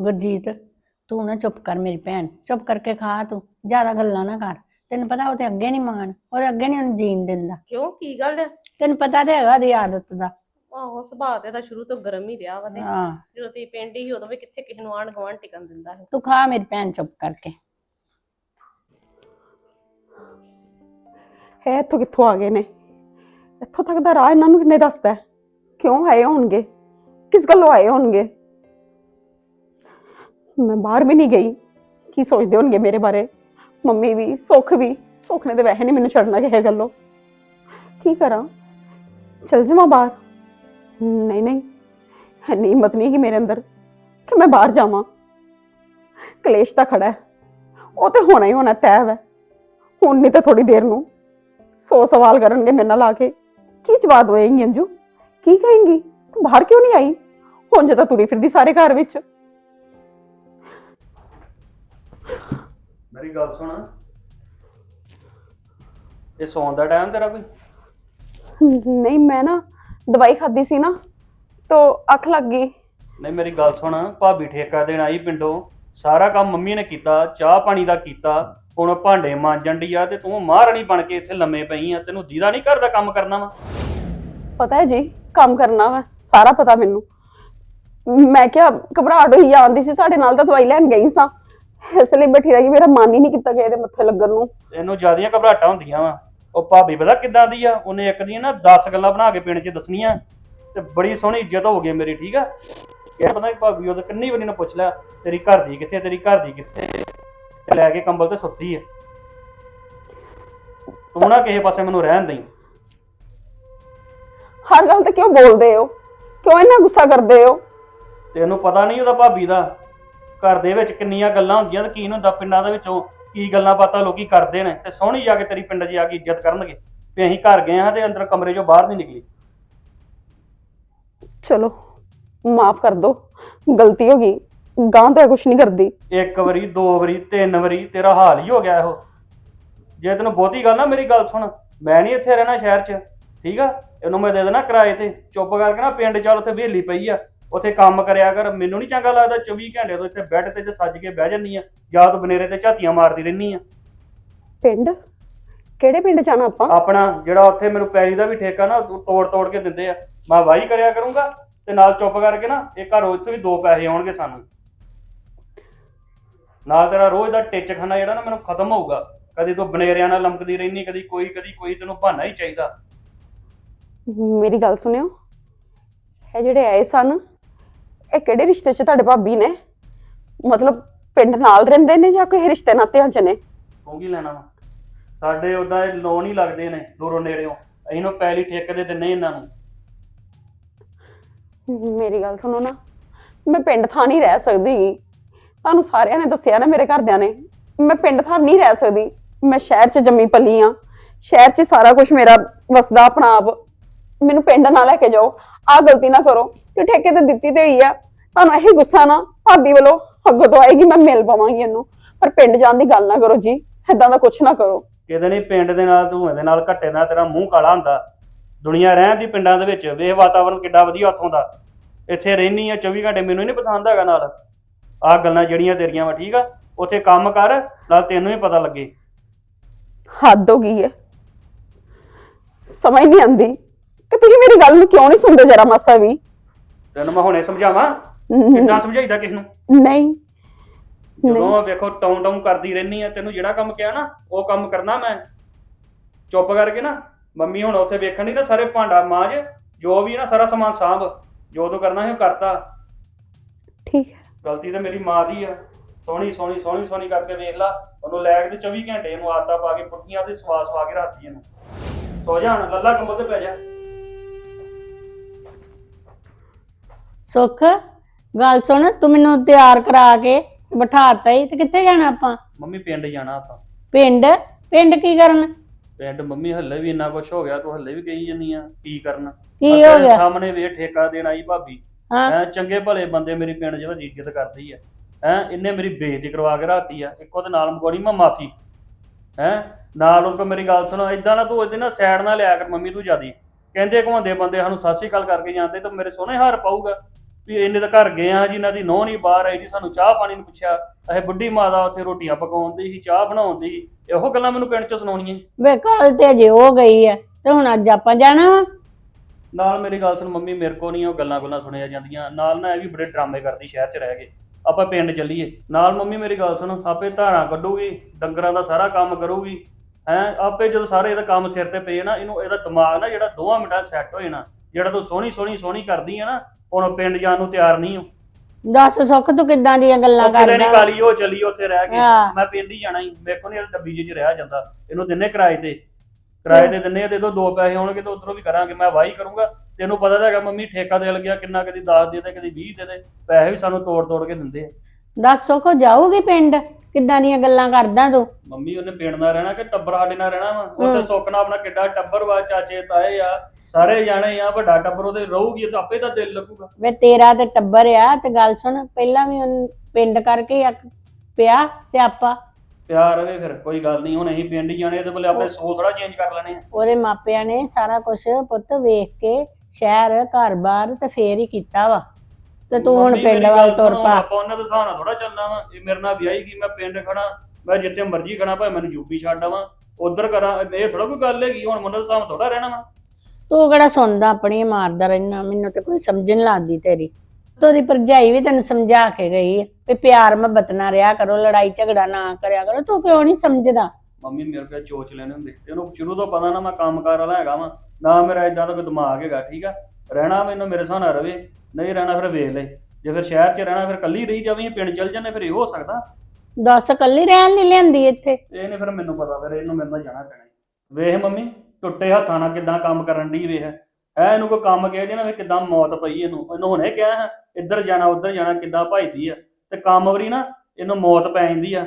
ਗੁਰਜੀਤ ਤੂੰ ਨਾ ਚੁੱਪ ਕਰ ਮੇਰੀ ਭੈਣ ਚੁੱਪ ਕਰਕੇ ਖਾ ਤੂੰ ਜ਼ਿਆਦਾ ਗੱਲਾਂ ਨਾ ਕਰ। ਤੈਨੂੰ ਪਤਾ ਉਹ ਤੇ ਅੱਗੇ ਨਹੀਂ ਮਾਣ ਉਹਦੇ ਅੱਗੇ ਨਹੀਂ ਉਹਨੂੰ ਜੀਣ ਦਿੰਦਾ। ਕਿਉਂ? ਕੀ ਗੱਲ ਹੈ? ਤੈਨੂੰ ਪਤਾ ਤੇ ਹੈਗਾ ਦੀ ਆਦਤ ਦਾ। ਆਹੋ ਸੁਭਾਅ ਤੇ ਤਾਂ ਸ਼ੁਰੂ ਤੋਂ ਗਰਮ ਹੀ ਰਿਹਾ ਵਾ ਤੇ। ਹਾਂ। ਜਦੋਂ ਤੀ ਪਿੰਡ ਹੀ ਉਦੋਂ ਵੀ ਕਿੱਥੇ ਕਿਸੇ ਨੂੰ ਆਣ ਗਵਾਂਢ ਟਿਕਣ ਦਿੰਦਾ ਹੈ ਤੂੰ ਖਾ ਮੇਰੀ ਭੈਣ ਚੁੱਪ ਕਰਕੇ। ਹੈ ਇੱਥੋਂ ਕਿੱਥੋਂ ਆ ਗਏ ਨੇ? ਇੱਥੋਂ ਤੱਕ ਦਾ ਰਾਹ ਇਹਨਾਂ ਨੂੰ ਕਿੰਨੇ ਦੱਸਦਾ ਹੈ? ਕਿਉਂ ਆਏ ਹੋਣਗੇ? ਕਿਸ ਗੱਲੋਂ ਆਏ ਹੋਣਗੇ? ਮੈਂ ਬਾਹਰ ਵੀ ਨਹੀਂ ਗਈ। ਕੀ ਸੋਚਦੇ ਹੋਣਗੇ ਮੇਰੇ ਬਾਰੇ? ਮੰਮੀ ਵੀ, ਸੁੱਖ ਵੀ, ਸੁੱਖ ਨੇ ਤੇ ਵੈਸੇ ਨਹੀਂ ਮੈਨੂੰ ਛੱਡਣਾ ਕਿਸੇ ਗੱਲੋਂ। ਕੀ ਕਰਾਂ? ਚਲ ਜਾਵਾਂ ਬਾਹਰ। ਨਹੀਂ ਨਹੀਂ ਇੰਨੀ ਹਿੰਮਤ ਨਹੀਂ ਕਿ ਮੇਰੇ ਅੰਦਰ ਕਿ ਮੈਂ ਬਾਹਰ ਜਾਵਾਂ। ਕਲੇਸ਼ ਤਾਂ ਖੜਾ ਹੈ। ਉਹ ਤੇ ਹੋਣਾ ਹੀ ਹੋਣਾ, ਤੈਅ ਹੈ। ਹੁਣ ਨਹੀਂ ਤਾਂ ਥੋੜੀ ਦੇਰ ਨੂੰ। ਸੌ ਸਵਾਲ ਕਰਨਗੇ ਮੇਰੇ ਨਾਲ ਆ ਕੇ। ਕੀ ਜਵਾਬ ਹੋਏਗੀ ਅੰਜੂ? ਕੀ ਕਹੇਂਗੀ? ਤੂੰ ਬਾਹਰ ਕਿਉਂ ਨਹੀਂ ਆਈ? ਹੁਣ ਜੇ ਤਾਂ ਤੁਰੀ ਫਿਰਦੀ ਸਾਰੇ ਘਰ ਵਿੱਚ। ਮੇਰੀ ਗੱਲ ਸੁਣ। ਇਹ ਸੌਣ ਦਾ ਟਾਈਮ ਤੇਰਾ ਕੋਈ? ਨਹੀਂ ਮੈਂ ਨਾ ਦਵਾਈ ਖਾਦੀ ਸੀ ਨਾ ਤੋ ਅੱਖ ਲੱਗ ਗਈ। ਨਹੀਂ ਮੇਰੀ ਗੱਲ ਸੁਣ ਭਾਬੀ ਠੇਕਾ ਦੇਣ ਆਈ ਪਿੰਡੋਂ। ਸਾਰਾ ਕੰਮ ਮੰਮੀ ਨੇ ਕੀਤਾ ਚਾਹ ਪਾਣੀ ਦਾ ਕੀਤਾ। ਹੁਣ ਭਾਂਡੇ ਮਾਂਜਣ ਡਈ ਆ ਤੇ ਤੂੰ ਮਹਾਰਾਣੀ ਬਣ ਕੇ ਇੱਥੇ ਲੰਮੇ ਪਈ ਆ ਤੈਨੂੰ ਦੀਦਾ ਨਹੀਂ ਘਰ ਦਾ ਕੰਮ ਕਰਨਾ ਵਾ? ਪਤਾ ਹੈ ਜੀ ਕੰਮ ਕਰਨਾ ਵਾ ਸਾਰਾ ਪਤਾ ਮੈਨੂੰ। ਮੈਂ ਕਿਹਾ ਘਬਰਾਹਟ ਹੋਈ ਜਾਂਦੀ ਸੀ ਤੁਹਾਡੇ ਨਾਲ ਤਾਂ ਦਵਾਈ ਲੈਣ ਗਈ ਸਾਂ। ਇਸ ਲਈ ਬੈਠੀ ਰਹੀ ਮੇਰਾ ਮਨ ਹੀ ਨਹੀਂ ਕੀਤਾ ਕਿ ਇਹਦੇ ਮੱਥੇ ਲੱਗਣ ਨੂੰ। ਇਹਨੂੰ ਜਿਆਦੀਆਂ ਘਬਰਾਟਾਂ ਹੁੰਦੀਆਂ ਵਾ। ਉਹ ਭਾਬੀ ਪਤਾ ਕਿੱਦਾਂ ਦੀ ਆ? ਉਹਨੇ ਇੱਕ ਦੀਆਂ ਨਾ 10 ਗੱਲਾਂ ਬਣਾ ਕੇ ਪਿੰਡ 'ਚ ਦੱਸਣੀਆਂ। ਤੇ ਬੜੀ ਸੋਹਣੀ ਇੱਜ਼ਤ ਹੋ ਗਈ ਮੇਰੀ ਠੀਕ ਆ? ਇਹ ਪਤਾ ਕਿ ਭਾਬੀ ਉਹਦੇ ਕਿੰਨੀ ਵਾਰੀ ਨੇ ਪੁੱਛ ਲਿਆ ਤੇਰੀ ਘਰ ਦੀ ਕਿੱਥੇ ਤੇਰੀ ਘਰ ਦੀ ਕਿੱਥੇ? ਤੇ ਲੈ ਕੇ ਕੰਬਲ ਤੇ ਸੁੱਤੀ ਆ। ਤੂੰ ਨਾ ਕਿਸੇ ਪਾਸੇ ਮੈਨੂੰ ਰਹਿਣ ਦੇਈ। ਹਰ ਗੱਲ ਤੇ ਕਿਉਂ ਬੋਲਦੇ ਹੋ? ਕਿਉਂ ਇੰਨਾ ਗੁੱਸਾ ਕਰਦੇ ਹੋ? ਤੈਨੂੰ ਪਤਾ ਨਹੀਂ ਉਹਦਾ ਭਾਬੀ ਦਾ। ਘਰ ਦੇ ਵਿੱਚ ਕਿੰਨੀਆਂ ਗੱਲਾਂ ਹੁੰਦੀਆਂ ਤੇ ਕੀ ਹੁੰਦਾ ਪਿੰਡਾਂ ਦੇ ਵਿੱਚੋਂ ਕੀ ਗੱਲਾਂ ਬਾਤਾਂ ਲੋਕੀ ਕਰਦੇ ਨੇ ਤੇ ਸੋਹਣੀ ਜਾ ਕੇ ਤੇਰੀ ਪਿੰਡ 'ਚ ਜਾ ਕੇ ਇੱਜ਼ਤ ਕਰਨਗੇ। ਵੀ ਅਸੀਂ ਘਰ ਗਏ ਹਾਂ ਤੇ ਅੰਦਰ ਕਮਰੇ 'ਚੋਂ ਬਾਹਰ ਨਹੀਂ ਨਿਕਲੀ। ਚਲੋ ਮਾਫ ਕਰ ਦੋ ਗਲਤੀ ਹੋ ਗਈ ਗਾਂ ਤਾਂ ਕੁਝ ਨਹੀਂ ਕਰਦੀ। ਇੱਕ ਵਾਰੀ ਦੋ ਵਾਰੀ ਤਿੰਨ ਵਾਰੀ ਤੇਰਾ ਹਾਲ ਹੀ ਹੋ ਗਿਆ ਇਹੋ। ਜੇ ਤੈਨੂੰ ਬਹੁਤੀ ਗੱਲ ਨਾ ਮੇਰੀ ਗੱਲ ਸੁਣ ਮੈਂ ਨਹੀਂ ਇੱਥੇ ਰਹਿਣਾ ਸ਼ਹਿਰ 'ਚ ਠੀਕ ਆ? ਇਹਨੂੰ ਮੈਂ ਦੇ ਦੇਣਾ ਕਿਰਾਏ ਤੇ ਚੁੱਪ ਕਰਕੇ ਨਾ ਪਿੰਡ ਚੱਲ ਉੱਥੇ ਹਵੇਲੀ ਪਈ ਆ। ਉੱਥੇ ਕੰਮ ਕਰਿਆ ਕਰ ਮੈਨੂੰ ਨਹੀਂ ਚੰਗਾ ਲੱਗਦਾ 24 ਘੰਟੇ ਤੋਂ ਇੱਥੇ ਬੈੱਡ ਤੇ ਜੇ ਸੱਜ ਕੇ ਬਹਿ ਜੰਨੀ ਆ ਜਾਂ ਤੂੰ ਬਨੇਰੇ ਤੇ ਝਾਤੀਆਂ ਮਾਰਦੀ ਰਹਿਨੀ ਆ। ਪਿੰਡ? ਕਿਹੜੇ ਪਿੰਡ ਜਾਣਾ ਆਪਾਂ? ਆਪਣਾ ਜਿਹੜਾ ਉੱਥੇ ਮੈਨੂੰ ਪੈਰੀ ਦਾ ਵੀ ਠੇਕਾ ਨਾ ਉਹ ਤੋੜ ਤੋੜ ਕੇ ਦਿੰਦੇ ਆ। ਮੈਂ ਵਾਹੀ ਕਰਿਆ ਕਰੂੰਗਾ ਤੇ ਨਾਲ ਚੁੱਪ ਕਰਕੇ ਨਾ ਇਹ ਘਰ ਉੱਥੇ ਵੀ ਦੋ ਪੈਸੇ ਆਉਣਗੇ ਸਾਨੂੰ। ਨਾਲ ਤੇਰਾ ਰੋਜ਼ ਦਾ ਟਿੱਚ ਖਾਣਾ ਜਿਹੜਾ ਨਾ ਮੈਨੂੰ ਖਤਮ ਹੋਊਗਾ। ਕਦੀ ਤੂੰ ਬਨੇਰਿਆਂ ਨਾਲ ਲੰਮਕਦੀ ਰਹਿਨੀ ਕਦੀ ਕੋਈ ਕਦੀ ਕੋਈ ਤੈਨੂੰ ਬਹਾਨਾ ਹੀ ਚਾਹੀਦਾ। ਮੇਰੀ ਗੱਲ ਸੁਣਿਓ। ਇਹ ਜਿਹੜੇ ਆਏ ਸਨ ਇਹ ਕਿਹੜੇ ਰਿਸ਼ਤੇ 'ਚ ਤੁਹਾਡੇ ਭਾਬੀ ਨੇ? ਮਤਲਬ ਪਿੰਡ ਨਾਲ ਰਹਿੰਦੇ ਨੇ ਜਾਂ ਕੋਈ ਰਿਸ਼ਤੇ ਨਾਤਿਆਂ 'ਚ ਨੇ? ਤੂੰ ਕੀ ਲੈਣਾ ਵਾ? ਸਾਡੇ ਉਦਾਂ ਇਹ ਲੋਨ ਹੀ ਲੱਗਦੇ ਨੇ ਦੂਰੋਂ ਨੇੜਿਓਂ। ਅਸੀਂ ਨੂੰ ਪੈਲੀ ਠੇਕੇ ਦੇ ਦਿੰਨੇ ਇਹਨਾਂ ਨੂੰ। ਮੇਰੀ ਗੱਲ ਸੁਣੋ ਨਾ ਮੈਂ ਪਿੰਡ ਥਾਂ ਨਹੀਂ ਰਹਿ ਸਕਦੀ। ਗੀ। ਤੁਹਾਨੂੰ ਸਾਰਿਆਂ ਨੇ ਦੱਸਿਆ ਨਾ ਮੇਰੇ ਘਰਦਿਆਂ ਨੇ ਮੈਂ ਪਿੰਡ ਥਾਂ ਨਹੀਂ ਰਹਿ ਸਕਦੀ। ਮੈਂ ਸ਼ਹਿਰ 'ਚ ਜੰਮੀ ਪਲੀ ਆ। ਸ਼ਹਿਰ 'ਚ ਹੀ ਸਾਰਾ ਕੁਝ ਮੇਰਾ ਵਸਦਾ ਆਪਣਾ ਆਪ। ਮੈਨੂੰ ਪਿੰਡ ਨਾ ਲੈ ਕੇ ਜਾਓ। ਆਹ ਗਲਤੀ ਨਾ ਕਰੋ। ਕਿ ਠੇਕੇ ਤੇ ਦਿੱਤੀ ਤੇ ਹੋਈ ਆ। ਤੁਹਾਨੂੰ ਇਹੀ ਗੁੱਸਾ ਨਾ ਭਾਬੀ ਵੱਲੋਂ ਅੱਗੋਂ ਤੋਂ ਆਏਗੀ ਮੈਂ ਮਿਲ ਪਾਵਾਂਗੀ ਇਹਨੂੰ। ਪਰ ਪਿੰਡ ਜਾਣ ਦੀ ਗੱਲ ਨਾ ਕਰੋ ਜੀ ਏਦਾਂ ਦਾ ਕੁਝ ਨਾ ਕਰੋ। ਕਿਤੇ ਨਹੀਂ ਪਿੰਡ ਦੇ ਨਾਲ ਤੂੰ ਇਹਦੇ ਨਾਲ ਘੱਟੇ ਨਾਲ ਤੇਰਾ ਮੂੰਹ ਕਾਲਾ ਹੁੰਦਾ। ਦੁਨੀਆ ਰਹਿਣ ਦੀ ਪਿੰਡਾਂ ਦੇ ਵਿੱਚ ਵੇਖ ਵਾਤਾਵਰਨ ਕਿੱਡਾ ਵਧੀਆ ਉੱਥੋਂ ਦਾ। ਇੱਥੇ ਰਹਿਨੀ ਆ 24 ਘੰਟੇ ਮੈਨੂੰ ਹੀ ਨਹੀਂ ਪਸੰਦ ਹੈਗਾ ਨਾਲ। ਆਹ ਗੱਲਾਂ ਜਿਹੜੀਆਂ ਤੇਰੀਆਂ ਵਾ ਠੀਕ ਆ? ਉੱਥੇ ਕੰਮ ਕਰ ਨਾਲ ਤੈਨੂੰ ਹੀ ਪਤਾ ਲੱਗੇ। ਹੱਦ ਹੋ ਗਈ ਹੈ ਸਮਝ ਨਹੀਂ ਆਉਂਦੀ ਕਿ ਤੁਸੀਂ ਮੇਰੀ ਗੱਲ ਨੂੰ ਕਿਉਂ ਨਹੀਂ ਸੁਣਦੇ ਜਰਾ ਮਾਸਾ ਵੀ? ਤੈਨੂੰ ਮੈਂ ਹੁਣੇ ਸਮਝਾਵਾਂ? ਨ- ਕਿੱਦਾਂ ਸਮਝਾਈਦਾ ਕਿਸ ਨੂੰ? ਨਹੀਂ। ਜਦੋਂ ਵੇਖੋ ਟੌਂ ਟੌਂ ਕਰਦੀ ਰਹਿਨੀ ਆ ਤੈਨੂੰ ਜਿਹੜਾ ਕੰਮ ਕਿਹਾ ਨਾ ਉਹ ਕੰਮ ਕਰਨਾ ਮੈਂ। ਚੁੱਪ ਕਰਕੇ ਨਾ ਮੰਮੀ ਹੁਣ ਉੱਥੇ ਵੇਖਣ ਦੀ ਨਾ ਸਾਰੇ ਭਾਂਡਾ ਮਾਂਜ ਜੋ ਵੀ ਨਾ ਸਾਰਾ ਸਮਾਨ ਸਾਂਭ ਜੋ ਤੂੰ ਕਰਨਾ ਸੀ ਉਹ ਕਰਤਾ। ਠੀਕ ਹੈ। ਗਲਤੀ ਤਾਂ ਮੇਰੀ ਮਾਂ ਦੀ ਆ। ਸੋਹਣੀ ਸੋਹਣੀ ਸੋਹਣੀ ਸੋਹਣੀ ਕਰਕੇ ਵੇਖ ਲਾ। ਉਹਨੂੰ ਲੈ ਕੇ ਤੇ 24 ਘੰਟੇ ਇਹਨੂੰ ਆਦਤਾਂ ਪਾ ਕੇ ਪੁੱਠੀਆਂ ਤੇ ਸਵਾਸ ਪਾ ਕੇ ਰੱਖਦੀ ਇਹਨੂੰ। ਸੋ ਜਾ ਹੁਣ ਲੱਲਾ ਕੰਬਲ ਤੇ ਪੈ ਜਾ। ਸੁੱਖ? ਗੱਲ ਸੁਣ ਤੂੰ ਮੈਨੂੰ ਤਿਆਰ ਕਰਾ ਕੇ ਬਿਠਾਤਾ ਹੀ ਤੇ ਕਿੱਥੇ ਜਾਣਾ ਆਪਾਂ? ਮੰਮੀ ਪਿੰਡ ਜਾਣਾ ਆਪਾਂ। ਪਿੰਡ? ਪਿੰਡ ਕੀ ਕਰਨ? ਪਿੰਡ ਮੰਮੀ ਹੱਲੇ ਵੀ ਇੰਨਾ ਕੁਝ ਹੋ ਗਿਆ ਤੂੰ ਹੱਲੇ ਵੀ ਕਹੀ ਜੰਨੀ ਆ ਕੀ ਕਰਨਾ? ਕੀ ਹੋ ਗਿਆ? ਸਾਹਮਣੇ ਵੇ ਠੇਕਾ ਦੇਣ ਆਈ ਭਾਬੀ। ਹਾਂ। ਹੈਂ ਚੰਗੇ ਭਲੇ ਬੰਦੇ ਮੇਰੀ ਪਿੰਡ ਜਿਹੜਾ ਇੱਜ਼ਤ ਕਰਦੀ ਆ। ਹੈ ਇਹਨੇ ਮੇਰੀ ਬੇਇੱਜ਼ਤੀ ਕਰਵਾ ਕੇ ਰਾਤੀ ਆ। ਇੱਕੋ ਦੇ ਨਾਲ ਮਗੋੜੀ ਮੈਂ ਮਾਫੀ। ਹੈ ਨਾਲ ਉਹ ਮੇਰੀ ਗੱਲ ਸੁਣੋ ਇਦਾਂ ਨਾ ਤੂੰ ਇਹਦੇ ਨਾਲ ਸਾਈਡ ਨਾਲ ਲਿਆ ਕਰ ਮੰਮੀ ਤੂੰ ਜਿਆਦੀ। ਕਹਿੰਦੇ ਘੁਮਾਉਂਦੇ ਬੰਦੇ ਸਾਨੂੰ ਸਤਿ ਸ਼੍ਰੀ ਅਕਾਲ ਕਰਕੇ ਜਾਂਦੇ ਤਾਂ ਮੇਰੇ ਸੋਹਣੇ ਹਾਰ ਪਾਊਗਾ। ਵੀ ਇੰਨੇ ਤਾਂ ਘਰ ਗਏ ਆ ਜਿਨ੍ਹਾਂ ਦੀ ਨੋਹ ਨਹੀਂ ਬਾਹਰ ਆਈ ਜੀ ਸਾਨੂੰ ਚਾਹ ਪਾਣੀ ਨੂੰ ਪੁੱਛਿਆ। ਇਹ ਬੁੱਢੀ ਮਾਤਾ ਉੱਥੇ ਰੋਟੀਆਂ ਪਕਾਉਂਦੀ ਸੀ ਚਾਹ ਬਣਾਉਂਦੀ ਸੀ। ਇਹੋ ਗੱਲਾਂ ਮੈਨੂੰ ਪਿੰਡ 'ਚ ਸੁਣਾਉਣੀਆਂ। ਵੇ ਕੱਲ ਤੇ ਅਜੇ ਉਹ ਗਈ ਹੈ ਤੇ ਹੁਣ ਅੱਜ ਆਪਾਂ ਜਾਣਾ ਵਾ? ਨਾਲ ਮੇਰੀ ਗੱਲ ਸੁਣ ਮੰਮੀ ਮੇਰੇ ਕੋ ਨਹੀਂ ਉਹ ਗੱਲਾਂ ਗੁੱਲਾਂ ਸੁਣਿਆ ਜਾਂਦੀਆਂ। ਨਾਲ ਨਾ ਇਹ ਵੀ ਬੜੇ ਡਰਾਮੇ ਕਰਦੀ ਸ਼ਹਿਰ 'ਚ ਰਹਿ ਕੇ। ਆਪਾਂ ਪਿੰਡ ਚੱਲੀਏ। ਨਾਲ ਮੰਮੀ ਮੇਰੀ ਗੱਲ ਸੁਣ ਆਪੇ ਧਾਰਾਂ ਕੱਢੂਗੀ ਡੰਗਰਾਂ ਦਾ ਸਾਰਾ ਕੰਮ ਕਰੂਗੀ। ਹੈ ਆਪੇ ਜਦੋਂ ਸਾਰੇ ਇਹਦਾ ਕੰਮ ਸਿਰ ਤੇ ਪਏ ਨਾ ਇਹਨੂੰ ਇਹਦਾ ਦਿਮਾਗ ਨਾ ਜਿਹੜਾ ਦੋਵਾਂ ਮਿੰਟਾਂ ਸੈੱਟ ਹੋ ਜਾਣਾ। ਜਿਹੜਾ ਤੂੰ ਸੋਹਣੀ ਸੋਹਣੀ ਸੋਹਣੀ ਕਰਦੀ ਆ ਨਾ ਹੁਣ ਪਿੰਡ ਜਾਣ ਨੂੰ ਤਿਆਰ ਨਹੀਂ ਹੋ। ਦੱਸ ਸੁੱਖ ਤੂੰ ਕਿੱਦਾਂ ਦੀਆਂ ਗੱਲਾਂ ਨਹੀਂ ਕਰਦਾ? ਕਾਲੀ ਉਹ ਚੱਲੀ ਉੱਥੇ ਰਹਿ ਕੇ। ਹਾਂ। ਮੈਂ ਪਿੰਡ ਹੀ ਜਾਣਾ ਹੀ ਮੇਰੇ ਕੋਲ ਨਹੀਂ ਡੱਬੀ ਜਿਹੀ 'ਚ ਰਹਿ ਜਾਂਦਾ। ਇਹਨੂੰ ਦਿੰਨੇ ਕਿਰਾਏ ਤੇ। ਕਿਰਾਏ ਤੇ ਦਿੰਨੇ ਆ ਤੇ ਇਹਦੋਂ ਦੋ ਪੈਸੇ ਹੋਣਗੇ ਤੇ ਉਧਰੋਂ ਵੀ ਕਰਾਂਗੇ। ਮੈਂ ਵਾਹੀ ਕਰੂੰਗਾ। ਤੈਨੂੰ ਪਤਾ ਤਾਂ ਹੈਗਾ ਮੰਮੀ ਠੇਕਾ ਦੇ ਲੱਗਿਆ ਕਿੰਨਾ ਕਦੀ 10 ਦੇ ਦੇ ਕਦੀ 20 ਦੇ ਦੇ ਪੈਸੇ ਵੀ ਸਾਨੂੰ ਤੋੜ ਤੋੜ ਕੇ ਦਿੰਦੇ ਆ। ਦੱਸ ਸੁੱਖ ਜਾਊਗੀ ਪਿੰਡ? ਕਿੱਦਾਂ ਦੀਆਂ ਗੱਲਾਂ ਕਰਦਾ ਤੂੰ? ਮੰਮੀ ਉਹਨੇ ਪਿੰਡ ਨਾਲ ਰਹਿਣਾ ਕਿ ਟੱਬਰ ਸਾਡੇ ਨਾਲ ਰਹਿਣਾ ਵਾ? ਉੱਥੇ ਸੁੱਖ ਨਾਲ ਆਪਣਾ ਕਿੱਡਾ ਟੱਬਰ ਵਾ ਚਾਚੇ ਤਾਏ ਆ। ਸਾਰੇ ਜਾਣੇ ਆ ਵੱਡਾ ਟੱਬਰ ਉਹਦੇ ਰਹੂਗੀ ਤਾਂ ਆਪੇ ਤਾਂ ਦਿਲ ਲੱਗੂਗਾ। ਵੇ ਤੇਰਾ ਤੇ ਟੱਬਰ ਆ ਤੇ ਗੱਲ ਸੁਣ ਪਹਿਲਾਂ ਵੀ ਉਹਨ ਪਿੰਡ ਕਰਕੇ ਇੱਕ ਪਿਆ ਸਿਆਪਾ? ਪਿਆਰ ਰਵੇ ਫਿਰ ਕੋਈ ਗੱਲ ਨਹੀਂ ਹੁਣ ਅਸੀਂ ਪਿੰਡ ਹੀ ਜਾਣੇ ਤੇ ਬਲੇ ਆਪਣੇ ਸੋਚ ਥੋੜਾ ਚੇਂਜ ਕਰ ਲੈਣੇ ਆ। ਉਹਦੇ ਮਾਪਿਆਂ ਨੇ ਸਾਰਾ ਕੁਝ ਪੁੱਤ ਵੇਖ ਕੇ ਸ਼ਹਿਰ ਘਰ-ਬਾਰ ਤੇ ਫੇਰ ਹੀ ਕੀਤਾ ਵਾ। ਤੇ ਤੂੰ ਹੁਣ ਮੰਮੀ ਪਿੰਡ ਮੇਰੀ ਵੱਲ ਗੱਲ ਤੁਰ ਸੁਣੋ, ਪਾ। ਆਪਾਂ ਉਹਨਾਂ ਦੇ ਹਿਸਾਬ ਨਾਲ ਥੋੜਾ ਚੱਲਣਾ ਵਾ ਇਹ ਮੇਰੇ ਨਾਲ ਵਿਆਹੀ ਗਈ ਮੈਂ ਪਿੰਡ ਖੜਾ ਮੈਂ ਜਿੱਥੇ ਮਰਜ਼ੀ ਖੜਾ ਭਾਵੇਂ ਮੈਨੂੰ ਯੂਪੀ ਛੱਡ ਆਵਾਂ ਉਧਰ ਕਰਾਂ ਇਹ ਥੋੜਾ ਕੋਈ ਗੱਲ ਹੈਗੀ ਹੁਣ ਉਹਨਾਂ ਦੇ ਹਿਸਾਬ ਨਾਲ ਥੋੜਾ ਰਹਿਣਾ ਵਾ। ਤੂੰ ਕਿਹੜਾ ਸੁਣਦਾ ਆਪਣੀ ਮਾਰਦਾ ਰਹਿਣਾ ਮੈਨੂੰ ਤੇ ਕੋਈ ਸਮਝ ਨਹੀਂ ਲੱਗਦੀ ਤੇਰੀ। ਤੋਦੀ ਭਰਜਾਈ ਵੀ ਤੈਨੂੰ ਸਮਝਾ ਕੇ ਗਈ ਹੈ ਵੀ ਪਿਆਰ ਮੁਹੱਬਤ ਨਾ ਰਿਹਾ ਕਰੋ ਲੜਾਈ ਝਗੜਾ ਨਾ ਕਰਿਆ ਕਰੋ ਤੂੰ ਕਿਉਂ ਨਹੀਂ ਸਮਝਦਾ? ਮੰਮੀ ਮੇਰੇ ਕੋਲ ਚੋਚ ਲੈਣੇ ਹੁੰਦੇ ਤੇ ਉਹਨੂੰ ਸ਼ੁਰੂ ਤੋਂ ਪਤਾ ਨਾ ਮੈਂ ਕੰਮਕਾਰ ਵਾਲਾ ਹੈਗਾ ਵਾਂ ਨਾ ਮੇਰਾ ਇਦਾਂ ਦਾ ਕੋਈ ਦਿਮਾਗ ਹੈਗਾ ਠੀਕ ਆ? ਰਹਿਣਾ ਮੈਨੂੰ ਮੇਰੇ ਹਿਸਾਬ ਨਾਲ ਰਵੇ ਨਹੀਂ ਰਹਿਣਾ ਫਿਰ ਵੇਖ ਲੈ ਜੇ ਫਿਰ ਸ਼ਹਿਰ 'ਚ ਰਹਿਣਾ ਫਿਰ ਕੱਲੀ ਰਹੀ ਜਾਵੀਂ ਪਿੰਡ ਚੱਲ ਜਾਂਦੇ ਫਿਰ ਇਹ ਹੋ ਸਕਦਾ। ਦੱਸ ਕੱਲੀ ਰਹਿਣ ਨਹੀਂ ਲੈਂਦੀ ਇੱਥੇ। ਇਹ ਨਹੀਂ ਫਿਰ ਮੈਨੂੰ ਪਤਾ ਫਿਰ ਇਹਨੂੰ ਮੇਰੇ ਨਾਲ ਜਾਣਾ ਪੈਣਾ। ਵੇਖ ਮੰਮੀ ਟੁੱਟੇ ਹੱਥਾਂ ਨਾਲ ਕਿਦਾਂ ਕੰਮ ਕਰਨ ਦੀ ਵੇਖ ਐ ਇਹਨੂੰ ਕੋਈ ਕੰਮ ਕਹਿ ਦੇ ਨਾ ਵੀ ਕਿਦਾਂ ਮੌਤ ਪਈ ਇਹਨੂੰ। ਇਹਨੂੰ ਹੁਣੇ ਕਿਹਾ ਹੈ ਇੱਧਰ ਜਾਣਾ ਉੱਧਰ ਜਾਣਾ ਕਿਦਾਂ ਭਜਦੀ ਆ। ਤੇ ਕੰਮ ਵਰੀ ਨਾ ਇਹਨੂੰ ਮੌਤ ਪੈ ਜਾਂਦੀ ਆ।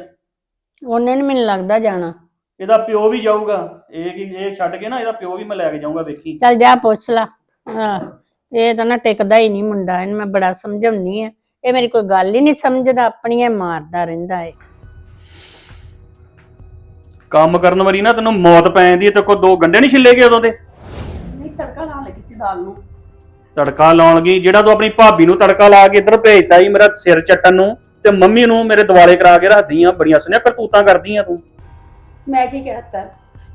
ਉਹਨੇ ਨੀ ਮੈਨੂੰ ਲੱਗਦਾ ਜਾਣਾ। ਇਹਦਾ ਪਿਓ ਵੀ ਜਾਊਗਾ। ਇਹ ਕੀ ਇਹ ਛੱਡ ਕੇ ਨਾ ਇਹਦਾ ਪਿਓ ਵੀ ਮੈਂ ਲੈ ਕੇ ਜਾਊਂਗਾ ਵੇਖੀ। ਚੱਲ ਜਾ ਪੁੱਛ ਲਾ। ਹਾਂ ਇਹ ਤਾਂ ਨਾ ਟਿਕਦਾ ਹੀ ਨਹੀਂ ਮੁੰਡਾ ਇਹਨੂੰ ਮੈਂ ਬੜਾ ਸਮਝਾਉਣੀ ਆ। ਇਹ ਮੇਰੀ ਕੋਈ ਗੱਲ ਹੀ ਨਹੀਂ ਸਮਝਦਾ ਆਪਣੀਆਂ ਹੀ ਮਾਰਦਾ ਰਹਿੰਦਾ ਏ। ਕੰਮ ਕਰਨ ਵਾਰੀ ਨਾ ਤੈਨੂੰ ਮੌਤ ਪੈ ਜਾਂਦੀ ਹੈ ਤੇ ਕੋ ਦੋ ਗੰਡੇ ਨਹੀਂ ਛਿੱਲੇ ਗਏ ਉਦੋਂ ਦੇ? ਨਹੀਂ ਤੜਕਾ ਲਾਉਣ ਲੱਗੀ ਸੀ ਦਾਲ ਨੂੰ। ਤੜਕਾ ਲਾਉਣ ਗਈ ਜਿਹੜਾ ਤੂੰ ਆਪਣੀ ਭਾਬੀ ਨੂੰ ਤੜਕਾ ਲਾ ਕੇ ਇੱਧਰ ਭੇਜਤਾ ਸੀ ਮੇਰਾ ਸਿਰ ਚੱਟਣ ਨੂੰ ਤੇ ਮੰਮੀ ਨੂੰ ਮੇਰੇ ਦਿਵਾਲੇ ਕਰਾ ਕੇ ਰੱਖਦੀ ਆ ਬੜੀਆਂ ਸੁਣਿਆ ਕਰਤੂਤਾਂ ਕਰਦੀ ਆ ਤੂੰ। ਮੈਂ ਕੀ ਕਹਿਤਾ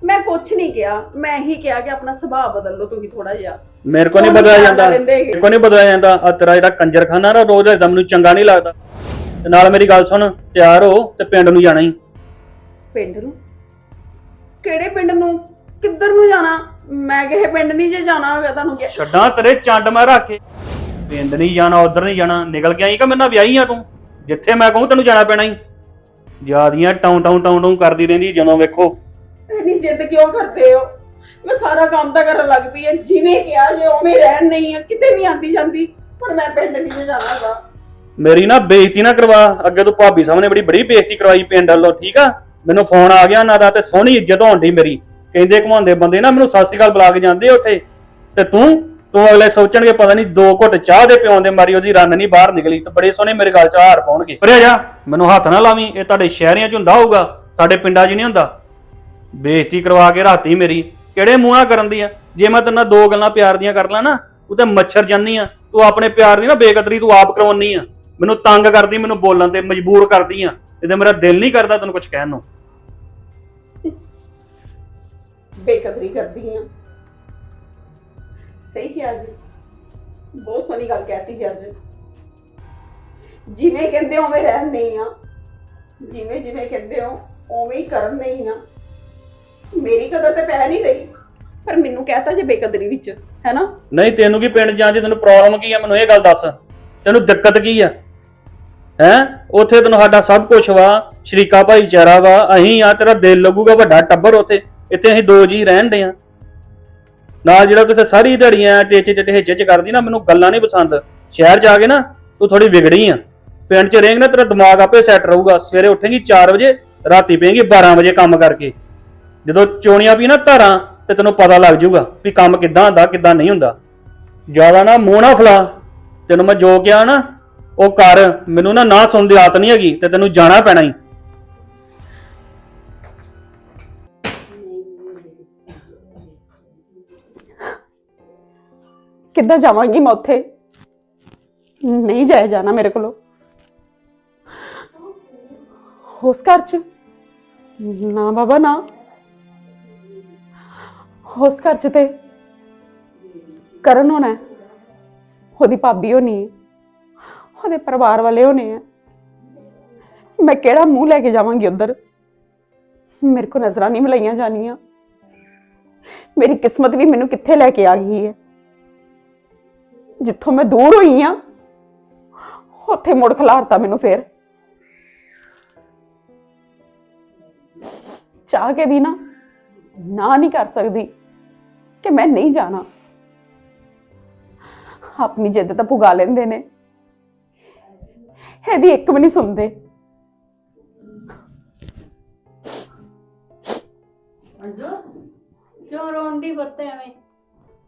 ਮੈਂ ਕੁਛ ਨਹੀਂ ਕਿਹਾ। ਮੈਂ ਹੀ ਕਿਹਾ ਕਿ ਆਪਣਾ ਸੁਭਾਅ ਬਦਲ ਲਓ ਤੁਸੀਂ ਥੋੜਾ ਜਿਹਾ। ਮੇਰੇ ਕੋ ਨਹੀਂ ਬਦਲਿਆ ਜਾਂਦਾ। ਮੇਰੇ ਕੋ ਨਹੀਂ ਬਦਲਿਆ ਜਾਂਦਾ। ਆ ਤੇਰਾ ਜਿਹੜਾ ਕੰਜਰਖਾਨਾ ਨਾ ਰੋਜ਼ ਦਾ ਮੈਨੂੰ ਚੰਗਾ ਨਹੀਂ ਲੱਗਦਾ। ਤੇ ਨਾਲ ਮੇਰੀ ਗੱਲ ਸੁਣ ਤਿਆਰ ਹੋ ਤੇ ਪਿੰਡ ਨੂੰ ਜਾਣਾ ਹੀ ਪਿੰਡ ਨੂੰ? ਕਿਹੜੇ ਪਿੰਡ ਨੂੰ? ਕਿੱਧਰ ਨੂੰ ਜਾਣਾ? ਮੈਂ ਕਿਸੇ ਪਿੰਡ ਨਹੀਂ ਜੇ ਜਾਣਾ ਹੋਵੇ ਤੁਹਾਨੂੰ ਕਿਹਾ। ਛੱਡਾਂ ਤੇਰੇ ਚੰਡ ਮੈਂ ਰੱਖ ਕੇ। ਪਿੰਡ ਨਹੀਂ ਜਾਣਾ ਉਧਰ ਨਹੀਂ ਜਾਣਾ ਨਿਕਲ ਕੇ ਆਈ ਕਿ ਮੇਰੇ ਨਾਲ ਵਿਆਹੀ ਆ ਤੂੰ? ਜਿੱਥੇ ਮੈਂ ਕਹੂੰ ਤੈਨੂੰ ਜਾਣਾ ਪੈਣਾ ਹੀ। ਜਿਆਦੀਆਂ ਟਾਉਂ ਟਾਉਂ ਟਾਉਂ ਟਾਉਂ ਕਰਦੀ ਰਹਿੰਦੀ ਜਦੋਂ ਵੇਖੋ। ਇੰਨੀ ਜਿੱਦ ਕਿਉਂ ਕਰਦੇ ਹੋ? ਮੈਂ ਸਾਰਾ ਕੰਮ ਤਾਂ ਕਰਨ ਲੱਗ ਪਈ ਹਾਂ ਜਿਵੇਂ ਕਿਹਾ ਜੇ ਉਵੇਂ ਰਹਿਣ ਨਹੀਂ ਆ। ਕਿਤੇ ਨਹੀਂ ਆਂਦੀ ਜਾਂਦੀ। ਪਰ ਮੈਂ ਪਿੰਡ ਨਹੀਂ ਜੇ ਜਾਣਾ ਹੈਗਾ। ਮੇਰੀ ਨਾ ਬੇਇੱਜ਼ਤੀ ਨਾ ਕਰਵਾ। ਅੱਗੇ ਤੂੰ ਭਾਬੀ ਸਾਹਮਣੇ ਬੜੀ ਬੜੀ ਬੇਇੱਜ਼ਤੀ ਕਰਵਾਈ ਪਿੰਡ ਵੱਲੋਂ ਠੀਕ ਆ? ਮੈਨੂੰ ਫੋਨ ਆ ਗਿਆ ਉਹਨਾਂ ਦਾ ਤੇ ਸੋਹਣੀ ਇੱਜ਼ਤ ਹੋਣ ਦੀ ਮੇਰੀ। ਕਹਿੰਦੇ ਘਮਾਉਂਦੇ ਬੰਦੇ ਨਾ, ਮੈਨੂੰ ਸਤਿ ਸ਼੍ਰੀ ਅਕਾਲ ਬੁਲਾ ਕੇ ਜਾਂਦੇ ਆ ਉੱਥੇ। ਤੇ ਤੂੰ ਤੂੰ ਅਗਲੇ ਸੋਚਣਗੇ ਪਤਾ ਨਹੀਂ ਦੋ ਘੁੱਟ ਚਾਹ ਦੇ ਪਿਉਣ ਦੇ ਮਾਰੀ ਉਹਦੀ ਰੰਨ ਨਹੀਂ ਬਾਹਰ ਨਿਕਲੀ ਤੇ ਬੜੇ ਸੋਹਣੇ ਮੇਰੇ ਗੱਲ ਚ ਹਾਰ ਪਾਉਣਗੇ। ਪਰੇ ਜਾ, ਮੈਨੂੰ ਹੱਥ ਨਾ ਲਾਵੀਂ, ਇਹ ਤੁਹਾਡੇ ਸ਼ਹਿਰੀਆਂ ਚ ਹੁੰਦਾ ਹੋਊਗਾ, ਸਾਡੇ ਪਿੰਡਾਂ 'ਚ ਨਹੀਂ ਹੁੰਦਾ। ਬੇਇੱਜ਼ਤੀ ਕਰਵਾ ਕੇ ਰਾਤੀ ਮੇਰੀ, ਕਿਹੜੇ ਮੂੰਹਾਂ ਕਰਨ ਦੀ ਆ? ਜੇ ਮੈਂ ਤੇਰੇ ਦੋ ਗੱਲਾਂ ਪਿਆਰ ਦੀਆਂ ਕਰ ਲਾਂ ਨਾ ਉਹ ਤੇ ਮੱਛਰ ਜਾਂਦੀ ਆ, ਤੂੰ ਆਪਣੇ ਪਿਆਰ ਦੀ ਨਾ ਬੇਕਦਰੀ ਤੂੰ ਆਪ ਕਰਵਾਉਣੀ ਆ। ਮੈਨੂੰ ਤੰਗ ਕਰਦੀ, ਮੈਨੂੰ ਬੋਲਣ ਤੇ ਮਜਬੂਰ ਕਰਦੀ ਆ। ਇਹਦੇ ਮੇਰਾ ਦਿਲ ਨਹੀਂ ਕਰਦਾ ਤੈਨੂੰ ਕੁਝ ਕਹਿਣ ਨੂੰ। ਬੇਕਦਰੀ ਕਰਦੀ ਆ। ਸਹੀ ਕਿਹਾ ਜੀ। ਬਹੁਤ ਸੋਹਣੀ ਗੱਲ ਕਹਿਤੀ ਜੀ ਅੱਜ। ਜਿਵੇਂ ਕਹਿੰਦੇ ਉਵੇਂ ਰਹਿਣ ਨਹੀਂ ਆ। ਜਿਵੇਂ ਜਿਵੇਂ ਕਹਿੰਦੇ ਹੋ ਉਵੇਂ ਹੀ ਕਰਨ ਨਹੀਂ ਆ। ਮੇਰੀ ਕਦਰ ਤੇ ਪੈ ਨਹੀਂ ਰਹੀ ਪਰ ਮੈਨੂੰ ਕਹਤਾ ਜੇ ਬੇਕਦਰੀ ਵਿੱਚ ਹੈ ਨਾ ਨਹੀਂ ਤੈਨੂੰ ਕੀ ਪਿੰਡ ਜਾਂ ਜੇ ਤੈਨੂੰ ਪ੍ਰੋਬਲਮ ਕੀ ਆ? ਮੈਨੂੰ ਇਹ ਗੱਲ ਦੱਸ। ਤੈਨੂੰ ਦਿੱਕਤ ਕੀ ਆ? ਹੈ? ਉੱਥੇ ਤੈਨੂੰ ਸਾਡਾ ਸਭ ਕੁਝ ਵਾ, ਸ਼ਰੀਕਾ ਭਾਈਚਾਰਾ ਵਾ, ਅਹੀਂ ਆ ਤੇਰਾ ਦਿਲ ਲੱਗੂਗਾ ਵੱਡਾ ਟੱਬਰ ਉੱਥੇ। ਇੱਥੇ ਅਸੀਂ ਦੋ ਜੀ ਰਹਿਣ ਦੇ ਆ। ਨਾਲ ਜਿਹੜਾ ਤੂੰ ਸਾਰੀ ਧੜੀਆਂ ਟੇਚੇ ਚਟੇ ਹਿੱਚੇ ਚ ਕਰਦੀ ਨਾ, ਮੈਨੂੰ ਗੱਲਾਂ ਨਹੀਂ ਪਸੰਦ। ਸ਼ਹਿਰ ਜਾ ਕੇ ਨਾ ਤੂੰ ਥੋੜੀ ਵਿਗੜੀ ਆ। ਪਿੰਡ ਚ ਰਹੇਂਗੇ ਨਾ, ਤੇਰਾ ਦਿਮਾਗ ਆਪੇ ਸੈੱਟ ਰਹੂਗਾ। ਸਵੇਰੇ ਉੱਠੇਂਗੀ 4 ਵਜੇ, ਰਾਤੀ ਪਏਂਗੀ 12 ਵਜੇ ਕੰਮ ਕਰਕੇ। ਜਦੋਂ ਚੋਣੀਆਂ ਵੀ ਨਾ ਧਾਰਾਂ, ਤੇ ਤੈਨੂੰ ਪਤਾ ਲੱਗ ਜਾਊਗਾ ਵੀ ਕੰਮ ਕਿੱਦਾਂ ਹੁੰਦਾ, ਕਿੱਦਾਂ ਨਹੀਂ ਹੁੰਦਾ। ਜ਼ਿਆਦਾ ਨਾ ਮੂੰਹ ਨਾ ਫਲਾ ਤੈਨੂੰ ਮੈਂ ਜੋ ਕਿਹਾ ਨਾ ਉਹ ਕਰ ਮੈਨੂੰ ਨਾ ਨਾ ਸੁਣਨ ਦੀ ਆਦਤ ਨਹੀਂ ਹੈਗੀ ਤੇ ਤੈਨੂੰ ਜਾਣਾ ਪੈਣਾ ਹੀ ਕਿੱਦਾਂ ਜਾਵਾਂਗੀ ਮੈਂ ਉੱਥੇ? ਨਹੀਂ ਜਾਇਆ ਜਾਣਾ ਮੇਰੇ ਕੋਲੋਂ। ਉਸ ਘਰ ਚ? ਨਾ ਬਾਬਾ, ਨਾ। ਉਸ ਘਰ ਚ ਤੇ ਕਰਨ ਹੋਣਾ ਹੈ। ਉਹਦੀ ਭਾਬੀ ਹੋਣੀ ਹੈ। ਉਹਦੇ ਪਰਿਵਾਰ ਵਾਲੇ ਹੋਣੇ ਆ। ਮੈਂ ਕਿਹੜਾ ਮੂੰਹ ਲੈ ਕੇ ਜਾਵਾਂਗੀ ਉਧਰ? ਮੇਰੇ ਕੋ ਨਜ਼ਰਾਂ ਨਹੀਂ ਮਿਲਾਈਆਂ ਜਾਣੀਆਂ। ਮੇਰੀ ਕਿਸਮਤ ਵੀ ਮੈਨੂੰ ਕਿੱਥੇ ਲੈ ਕੇ ਆ ਗਈ ਹੈ? ਜਿੱਥੋਂ ਮੈਂ ਦੂਰ ਹੋਈ ਆ, ਉੱਥੇ ਮੁੜ ਖਲਾਰਤਾ ਮੈਨੂੰ ਫੇਰ। ਚਾਹ ਕੇ ਵੀ ਨਾ ਨਾ ਨਹੀਂ ਕਰ ਸਕਦੀ ਕਿ ਮੈਂ ਨਹੀਂ ਜਾਣਾ। ਆਪਣੀ ਜਿੱਦ ਤਾਂ ਪੁਗਾ ਲੈਂਦੇ ਨੇ। ਇਹਦੀ ਇੱਕ ਵੀ ਨਹੀਂ ਸੁਣਦੇ। ਅੰਜੂ ਕਿਉਂ ਰੋਂਦੀ ਪੁੱਤ ਐਵੇਂ?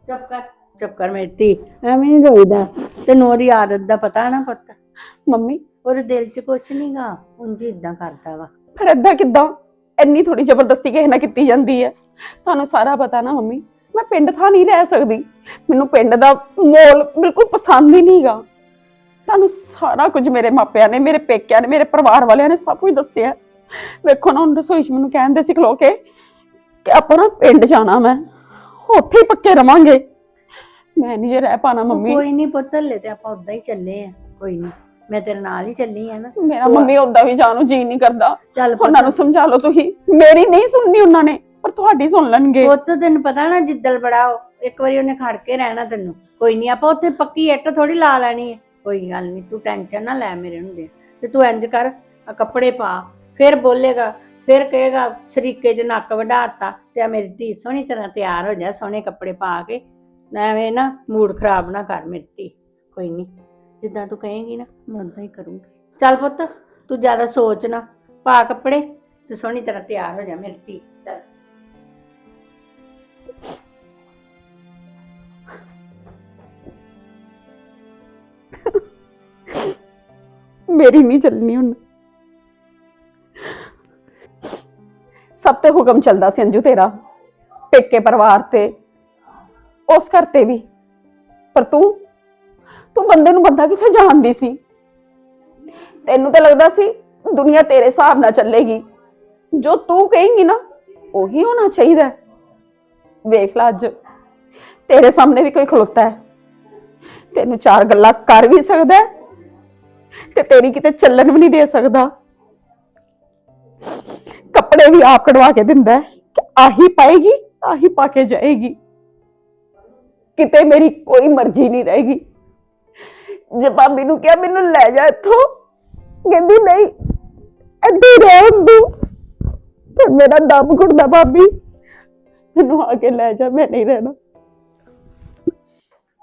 ਚੁੱਪ ਕਰ। ਚੁੱਪ ਕਰ ਮੇਰੀ ਧੀ ਐਵੇਂ ਨਹੀਂ ਰੋਈਦਾ। ਤੈਨੂੰ ਉਹਦੀ ਆਦਤ ਦਾ ਪਤਾ ਨਾ ਪੁੱਤ। ਮੰਮੀ। ਉਹਦੇ ਦਿਲ 'ਚ ਕੁਛ ਨਹੀਂਗਾ ਉਂਝ ਇਦਾਂ ਕਰਦਾ ਵਾ। ਫਿਰ ਏਦਾਂ ਕਿੱਦਾਂ? ਇੰਨੀ ਥੋੜੀ ਜ਼ਬਰਦਸਤੀ ਕਿਸੇ ਨਾਲ ਕੀਤੀ ਜਾਂਦੀ ਹੈ। ਤੁਹਾਨੂੰ ਸਾਰਾ ਪਤਾ ਨਾ ਮੰਮੀ। ਮੈਂ ਪਿੰਡ ਥਾਂ ਨਹੀਂ ਰਹਿ ਸਕਦੀ। ਮੈਨੂੰ ਪਿੰਡ ਦਾ ਮੋਲ ਬਿਲਕੁਲ ਪਸੰਦ ਹੀ ਨਹੀਂਗਾ ਤੁਹਾਨੂੰ ਸਾਰਾ ਕੁਝ ਮੇਰੇ ਮਾਪਿਆਂ ਨੇ ਮੇਰੇ ਪੇਕਿਆਂ ਨੇ ਮੇਰੇ ਪਰਿਵਾਰ ਵਾਲਿਆਂ ਨੇ ਸਭ ਕੁਝ ਦੱਸਿਆ। ਵੇਖੋ ਨਾ ਹੁਣ ਰਸੋਈ 'ਚ ਮੈਨੂੰ ਕਹਿੰਦੇ ਸੀ ਖਲੋ ਕੇ ਕਿ ਆਪਾਂ ਨਾ ਪਿੰਡ ਜਾਣਾ ਮੈਂ ਉੱਥੇ ਹੀ ਪੱਕੇ ਰਵਾਂਗੇ। ਮੈਂ ਨਹੀਂ ਜੇ ਰਹਿ ਪਾਣਾ ਮੰਮੀ। ਕੋਈ ਨਹੀਂ ਪੁੱਤ ਹਲੇ ਤੇ ਆਪਾਂ ਉਦਾਂ ਹੀ ਚੱਲੇ ਆ ਕੋਈ ਨਹੀਂ। ਮੈਂ ਤੇਰੇ ਨਾਲ ਹੀ ਚੱਲੀ ਆ ਨਾ। ਮੇਰਾ ਮੰਮੀ ਉਦਾਂ ਵੀ ਜਾਣ ਜੀ ਨਹੀਂ ਕਰਦਾ। ਚੱਲ ਉਹਨਾਂ ਨੂੰ ਸਮਝਾ ਲਓ ਤੁਸੀਂ। ਮੇਰੀ ਨਹੀਂ ਸੁਣਨੀ ਉਹਨਾਂ ਨੇ ਪਰ ਤੁਹਾਡੀ ਸੁਣ ਲੈਣਗੇ। ਪੁੱਤ ਤੈਨੂੰ ਪਤਾ ਨਾ ਜਿੱਦਲ ਬੜਾ ਉਹ, ਇੱਕ ਵਾਰੀ ਉਹਨੇ ਖੜ ਕੇ ਰਹਿਣਾ ਤੈਨੂੰ। ਕੋਈ ਨਹੀਂ ਆਪਾਂ ਉੱਥੇ ਪੱਕੀ ਇੱਟ ਥੋੜੀ ਲਾ ਲੈਣੀ ਹੈ ਕੋਈ ਗੱਲ ਨਹੀਂ ਤੂੰ ਟੈਨਸ਼ਨ ਨਾ ਲੈ ਮੇਰੇ ਹੁੰਦੇ। ਤੇ ਤੂੰ ਇੰਜ ਕਰ, ਆਹ ਕੱਪੜੇ ਪਾ, ਫਿਰ ਬੋਲੇਗਾ, ਫਿਰ ਕਹੇਗਾ, ਸ਼ਰੀਕੇ 'ਚ ਨੱਕ ਵਢਾਤਾ ਤੇ ਆ ਮੇਰੀ ਧੀ ਸੋਹਣੀ ਤਰ੍ਹਾਂ ਤਿਆਰ ਹੋ ਜਾ, ਸੋਹਣੇ ਕੱਪੜੇ ਪਾ ਕੇ। ਐਵੇਂ ਨਾ ਮੂਡ ਖਰਾਬ ਨਾ ਕਰ ਮੇਰੀ ਧੀ, ਕੋਈ ਨਹੀਂ ਜਿੱਦਾਂ ਤੂੰ ਕਹੇਂਗੀ ਨਾ, ਮੈਂ ਉਦਾਂ ਹੀ ਕਰੂੰਗੀ। ਚੱਲ ਪੁੱਤ, ਤੂੰ ਜ਼ਿਆਦਾ ਸੋਚ ਨਾ, ਪਾ ਕੱਪੜੇ ਤੇ ਸੋਹਣੀ ਤਰ੍ਹਾਂ ਤਿਆਰ ਹੋ ਜਾ ਮੇਰੀ ਧੀ। ਚੱਲ। ਮੇਰੀ ਨਹੀਂ ਚੱਲਣੀ ਹੁਣ। ਸਭ ਤੇ ਹੁਕਮ ਚੱਲਦਾ ਸੀ ਅੰਜੂ ਤੇਰਾ, ਪੇਕੇ ਪਰਿਵਾਰ ਤੇ। ਉਸ ਘਰ ਤੇ ਵੀ। ਪਰ ਤੂੰ ਤੂੰ ਬੰਦੇ ਨੂੰ ਬੰਦਾ ਕਿੱਥੇ ਜਾਣਦੀ ਸੀ? ਤੈਨੂੰ ਤਾਂ ਲੱਗਦਾ ਸੀ ਦੁਨੀਆ ਤੇਰੇ ਹਿਸਾਬ ਨਾਲ ਚੱਲੇਗੀ। ਜੋ ਤੂੰ ਕਹੇਂਗੀ ਨਾ, ਉਹੀ ਹੋਣਾ ਚਾਹੀਦਾ। ਹੈ। ਵੇਖ ਲੈ ਅੱਜ, ਤੇਰੇ ਸਾਹਮਣੇ ਵੀ ਕੋਈ ਖਲੋਤਾ ਹੈ। ਤੈਨੂੰ ਚਾਰ ਗੱਲਾਂ ਕਰ ਵੀ ਸਕਦਾ ਹੈ ਤੇ ਤੇਰੀ ਕਿਤੇ ਚੱਲਣ ਵੀ ਨਹੀਂ ਦੇ ਸਕਦਾ। ਕੱਪੜੇ ਵੀ ਆਪ ਕਢਵਾ ਕੇ ਦਿੰਦਾ ਹੈ ਕਿ ਆਹੀ ਪਾਏਗੀ, ਆਹੀ ਪਾ ਕੇ ਜਾਏਗੀ। ਕਿਤੇ ਮੇਰੀ ਕੋਈ ਮਰਜ਼ੀ ਨਹੀਂ ਰਹੇਗੀ। ਜੇ ਭਾਬੀ ਨੂੰ ਕਿਹਾ ਮੈਨੂੰ ਲੈ ਜਾ ਇੱਥੋਂ, ਕਹਿੰਦੀ ਨਹੀਂ, ਇੱਥੇ ਰਹਿ ਤੂੰ ਤੇ ਮੇਰਾ ਦਮ ਘੁੱਟਦਾ ਭਾਬੀ। ਮੈਨੂੰ ਆ ਕੇ ਲੈ ਜਾ, ਮੈਂ ਨਹੀਂ ਰਹਿਣਾ।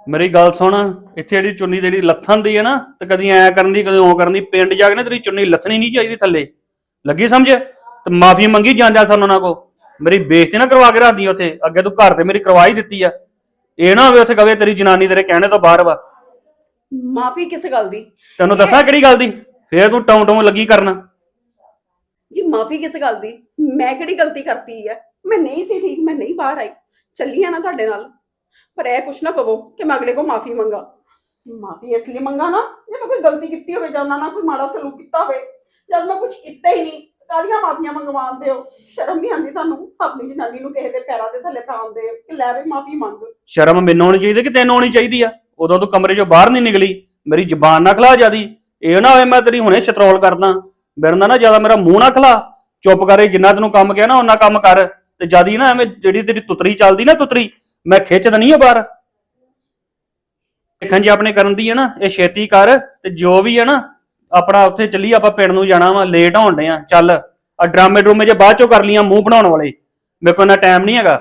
ਮੇਰੀ ਗੱਲ ਸੁਣ ਇੱਥੇ ਜਿਹੜੀ ਚੁੰਨੀ ਤੇਰੀ ਲੱਥਣ ਦੀ ਹੈ ਨਾ ਤੇ ਕਦੀ ਐ ਕਰਨ ਦੀ ਕਦੀ ਉਹ ਕਰਨ ਦੀ ਪਿੰਡ ਜਾ ਕੇ ਨਾ ਤੇਰੀ ਚੁੰਨੀ ਲੱਥਣੀ ਨਹੀਂ ਚਾਹੀਦੀ ਥੱਲੇ। ਲੱਗੀ ਸਮਝ? ਤੇ ਮਾਫੀ ਮੰਗੀ ਜਾਂਦਿਆ ਸਾਨੂੰ ਉਹਨਾਂ ਕੋ ਮੇਰੀ ਬੇਇੱਜ਼ਤੀ ਨਾ ਕਰਵਾ ਕੇ ਰੱਖਦੀ ਉੱਥੇ। ਅੱਗੇ ਤੂੰ ਘਰ ਤੇ ਮੇਰੀ ਕਰਵਾ ਹੀ ਦਿੱਤੀ ਆ। ਇਹ ਨਾ ਹੋਵੇ ਉੱਥੇ ਕਵੇ ਤੇਰੀ ਜਨਾਨੀ ਤੇਰੇ ਕਹਿਣੇ ਤੋਂ ਬਾਹਰ ਵਾ। ਮਾਫੀ ਕਿਸ ਗੱਲ ਦੀ? ਤੈਨੂੰ ਦੱਸਾਂ ਕਿਹੜੀ ਗੱਲ ਦੀ? ਫੇਰ ਤੂੰ ਟੌਂ ਟੌਂ ਲੱਗੀ ਕਰਨਾ। ਜੀ ਮਾਫੀ ਕਿਸ ਗੱਲ ਦੀ? ਮੈਂ ਕਿਹੜੀ ਗਲਤੀ ਕਰਤੀ ਹੈ ਮੈਂ ਨਹੀਂ ਸੀ ਠੀਕ ਮੈਂ ਨਹੀਂ ਬਾਹਰ ਆਈ। ਚੱਲੀ ਆ ਨਾ ਤੁਹਾਡੇ ਨਾਲ। ਪਰ ਇਹ ਕੁਛ ਨਾ ਕਹੋ ਕਿ ਮੈਂ ਅਗਲੇ ਕੋ ਮਾਫੀ ਮੰਗਾ। ਮਾਫੀ ਇਸ ਲਈ ਮੰਗਾ ਨਾ, ਜੇ ਮੈਂ ਕੋਈ ਗਲਤੀ ਕੀਤੀ ਹੋਵੇ ਜਾਂ ਉਹਨਾਂ ਕੋਈ ਮਾੜਾ ਸਲੂਕ ਕੀਤਾ ਹੋਵੇ, ਜਦ ਮੈਂ ਕੁਝ ਕੀਤਾ ਹੀ ਨਹੀਂ, ਕਾਹਦੀਆਂ ਮਾਫੀਆਂ ਮੰਗਵਾਉਂਦੇ ਹੋ? ਸ਼ਰਮ ਨਹੀਂ ਆਉਂਦੀ ਤੁਹਾਨੂੰ? ਆਪਣੀ ਜਨਾਨੀ ਨੂੰ ਕਿਸੇ ਦੇ ਪੈਰਾਂ ਦੇ ਥੱਲੇ ਪਾਉਂਦੇ ਕਿ ਲੈ ਵੀ ਮਾਫੀ ਮੰਗ। ਸ਼ਰਮ ਮੈਨੂੰ ਆਉਣੀ ਚਾਹੀਦੀ ਕਿ ਤੈਨੂੰ ਆਉਣੀ ਚਾਹੀਦੀ ਆ? ਉਦੋਂ ਤੂੰ ਕਮਰੇ ਚੋਂ ਬਾਹਰ ਨਹੀਂ ਨਿਕਲੀ, ਮੇਰੀ ਜ਼ਬਾਨ ਨਾ ਖਲਾ ਜਿਆਦੀ। ਇਹ ਨਾ ਹੋਵੇ ਮੈਂ ਤੇਰੀ ਹੁਣੇ ਸ਼ਤਰੋਲ ਕਰਦਾ। ਮੇਰੇ ਨਾਲ ਨਾ ਜ਼ਿਆਦਾ ਮੇਰਾ ਮੂੰਹ ਨਾ ਖਲਾ। ਚੁੱਪ ਕਰੇ ਜਿੰਨਾ ਤੈਨੂੰ ਕੰਮ ਕਿਹਾ ਨਾ ਉਹਨਾਂ ਕੰਮ ਕਰ। ਤੇ ਜਿਆਦੀ ਨਾ ਐਵੇਂ ਜਿਹੜੀ ਤੇਰੀ ਤੁਤਰੀ ਚੱਲਦੀ ਨਾ ਤੁਤਰੀ ਮੈਂ ਖਿੱਚਦਾ ਨਹੀਂ ਆ ਬਾਹਰ। ਦੇਖਣ ਜੀ ਆਪਣੇ ਕਰਨ ਦੀ ਹੈ ਨਾ ਇਹ ਛੇਤੀ ਕਰ ਤੇ ਜੋ ਵੀ ਹੈ ਨਾ ਆਪਣਾ ਉੱਥੇ ਚੱਲੀ ਆਪਾਂ ਪਿੰਡ ਨੂੰ ਜਾਣਾ ਵਾ ਲੇਟ ਹੋਣ ਡੇ ਆ ਚੱਲ। ਆ ਡਰਾਮੇ ਡਰੂਮੇ ਜੇ ਬਾਅਦ ਚੋਂ ਕਰ ਲੀਆਂ ਮੂੰਹ ਬਣਾਉਣ ਵਾਲੇ। ਮੇਰੇ ਕੋਲ ਨਾ ਟਾਈਮ ਨਹੀਂ ਹੈਗਾ।